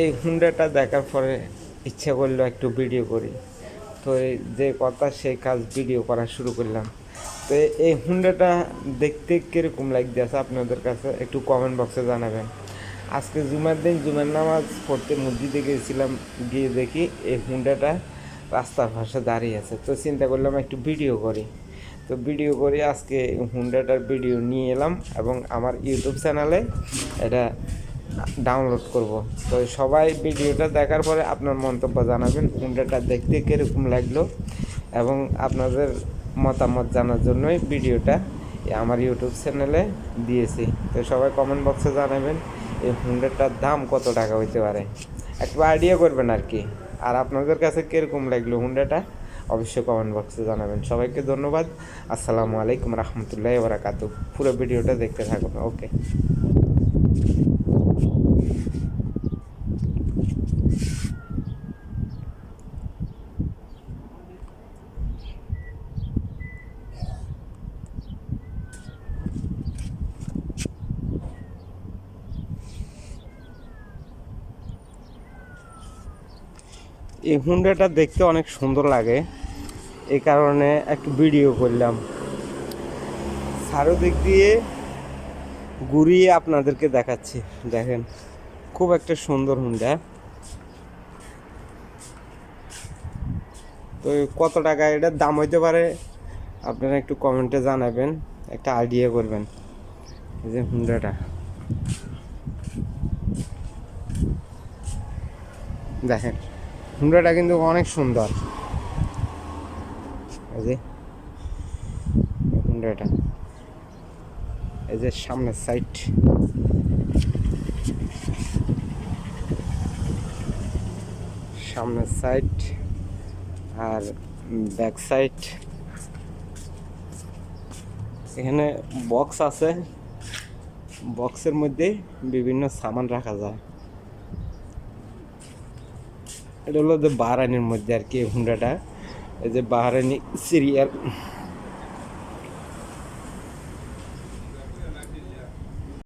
এই হুন্ডাটা দেখার পরে ইচ্ছা করল একটু ভিডিও করি। তো যে কথা, সেই কাজ ভিডিও করা শুরু করলাম। তো এই হুন্ডাটা দেখতে কীরকম লাগতেছে আপনাদের কাছে? একটু কমেন্ট বক্সে জানাবেন। আজকে জুমার দিন, জুমার নামাজ পড়তে মসজিদে গিয়েছিলাম গিয়ে দেখি এই হুন্ডাটা রাস্তার পাশে দাঁড়িয়ে আছে। তো চিন্তা করলাম একটু ভিডিও করি। তো ভিডিও করে আজকে হুন্ডাটার ভিডিও নিয়ে এলাম এবং আমার ইউটিউব চ্যানেলে এটা ডাউনলোড করব। তো সবাই ভিডিওটা দেখার পরে আপনার মন্তব্য জানাবেন হুন্ডাটা দেখতে কীরকম লাগল, এবং আপনাদের মতামত জানার জন্যই ভিডিওটা আমার ইউটিউব চ্যানেলে দিয়েছি। তো সবাই কমেন্ট বক্সে জানাবেন, এই হুন্ডাটার দাম কত টাকা হইতে পারে। একটু আইডিয়া করবেন আর কি, আর আপনাদের কাছে কীরকম লাগল হুন্ডাটা অবশ্যই কমেন্ট বক্সে জানাবেন। সবাইকে ধন্যবাদ, আসসালামু আলাইকুম রহমতুল্লাহ বারাকাতু পুরো ভিডিওটা দেখতে থাকুন, ওকে। এই হুন্ডাটা দেখতে অনেক সুন্দর লাগে। এই কারণে একটু ভিডিও করলাম। চারোদিক দিয়ে ঘুরিয়ে আপনাদেরকে দেখাচ্ছি। দেখেন, খুব একটা সুন্দর হুন্ডা। তো কত টাকা, এটার দাম হইতে পারে? আপনারা একটু কমেন্টে জানাবেন, একটা আইডিয়া করবেন। এই যে হুন্ডাটা। দেখেন। হুন্ডাটা কিন্তু অনেক সুন্দর। এই যে সামনের সাইড সামনের সাইড আর ব্যাক সাইড এখানে বক্স আছে। বক্সের মধ্যে বিভিন্ন সামান রাখা যায়। এটা হলো যে বাহারানির মধ্যে আর কি হুন্ডাটা। এই যে বাহারানি সিরিয়াল